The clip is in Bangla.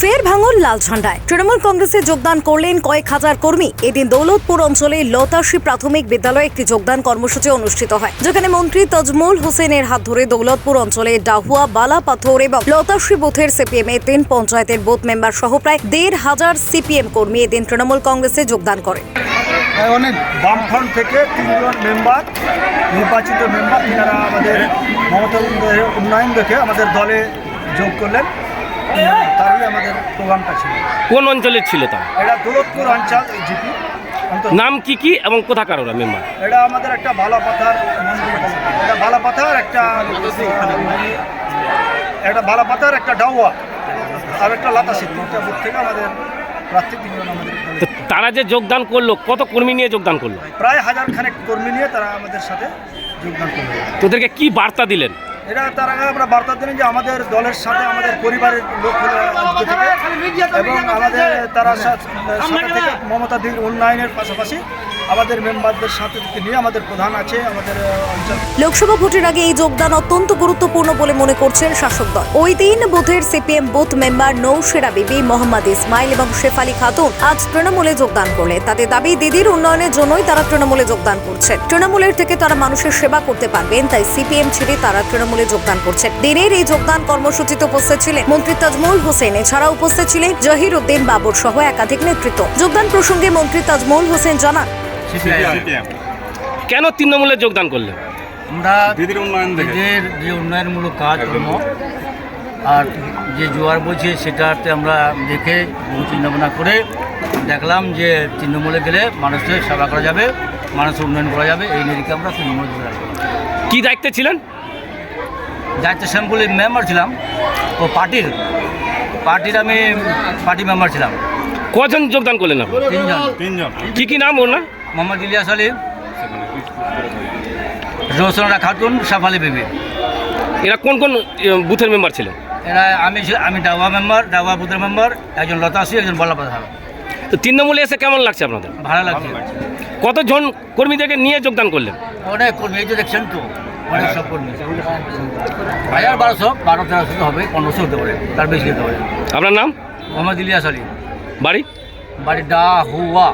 ফের ভাঙল লাল ঝান্ডায়। তৃণমূল কংগ্রেসে যোগদান করলেন কয়েক হাজার কর্মী। এদিন দৌলতপুর অঞ্চলে লতাশী প্রাথমিক বিদ্যালয়ে একটি যোগদান কর্মসূচি অনুষ্ঠিত হয়, যেখানে মন্ত্রী তজমুল হোসেনের হাত ধরে দৌলতপুর অঞ্চলে ডাহুয়া, বালা পাথর এবং লতাশী বুথের সিপিএম এ তিন পঞ্চায়েতের বুথ মেম্বার সহ প্রায় দেড় হাজার সিপিএম কর্মী এদিন তৃণমূল কংগ্রেসে যোগদান করেন। অনেক বামফ্রন্ট থেকে তিনজন মেম্বার, নির্বাচিত মেম্বার, যারা আমাদের মমতা উন্নয়ন দেখে আমাদের দলে যোগ করলেন। তারই আমাদের প্রোগ্রামটা ছিল। কোন অঞ্চলের ছিল তারা? এটা দৌলতপুর অঞ্চল জিপি নাম কি কি এবং কোথাকার ওরা মেম্বার এটা আমাদের একটা ভালো পাথার এটা ভালো পাথার একটা একটা ভালো পাথার একটা ডাউয়া আর একটা লাতা সিদ্ধ তিনটা বুথ থেকে আমাদের প্রার্থী তিনজন আমাদের তারা যে যোগদান করল কত কর্মী নিয়ে যোগদান করল? প্রায় হাজার খানেক কর্মী নিয়ে তারা আমাদের সাথে যোগদান করবে তোদেরকে কি বার্তা দিলেন? এটা তার আগে আমরা বার্তা দিলেন যে আমাদের দলের সাথে আমাদের পরিবারের লোক হলো থেকে এবং আমাদের তারা থেকে মমতা দির উন্নয়নের পাশাপাশি আমাদের মেম্বারদের সাথে নিয়ে আমাদের প্রধান আছে আমাদের অঞ্চল। লোকসভা ভোটের আগে এই যোগদান অত্যন্ত গুরুত্বপূর্ণ বলে মনে করছেন শাসক দল। ওই দিন বুথের সিপিএম বুথ মেম্বার নৌশেরা বিবি মোহাম্মদ ইসমাইল এবং শেফালি খাতুন আজ তৃণমূলে যোগদান করলে তাদের দাবি দিদির উন্নয়নের জন্যই তারা তৃণমূলে যোগদান করছেন। তৃণমূলের থেকে তারা মানুষের সেবা করতে পারবেন তাই সিপিএম ছেড়ে তারা তৃণমূলে যোগদান করছেন। দিনের এই যোগদান কর্মসূচিতে উপস্থিত ছিলেন মন্ত্রী তাজমুল হোসেন এছাড়া উপস্থিত ছিলেন জহির উদ্দিন বাবর সহ একাধিক নেতৃত্ব। যোগদান প্রসঙ্গে মন্ত্রী তাজমুল হোসেন জানান। কেন তৃণমূলে যোগদান করলেন? আমরা দেখে। যে উন্নয়নমূলক কাজকর্ম আর যে জোয়ার বলছে সেটাতে আমরা দেখে চিন্তা ভাবনা করে দেখলাম যে তৃণমূলে গেলে মানুষের সেবা করা যাবে মানুষের উন্নয়ন করা যাবে এই নিরিখে আমরা তৃণমূল করলাম। কি দায়িত্বে ছিলেন? দায়িত্ব শ্যামপুলি মেম্বার ছিলাম ও পার্টির পার্টির আমি পার্টি মেম্বার ছিলাম। কজন যোগদান করলেন আপনি? তিনজন। তিনজন। কি কি নাম ওর না মোহাম্মদ ইলিয়াস আলী রোশনা খাতুন সাফালি বিবি। এরা কোন কোন বুথের মেম্বার ছিলেন? এরা আমি আমি ডাওয়া মেম্বার ডাওয়া বুথের মেম্বার একজন লতাশি একজন বল্লাপাত তো তৃণমূলে এসে কেমন লাগছে আপনাদের? ভালো লাগছে। কতজন কর্মীদেরকে নিয়ে যোগদান করলেন? অনেক কর্মী এই যে দেখছেন তো। অনেক সব কর্মী হাজার বারোশো বারো তেরোশো হবে পনেরোশো হতে পারে তার বেশি হতে পারে। আপনার নাম? মোহাম্মদ ইলিয়াস আলী। বাড়ি? বাড়ি ডা হুয়া।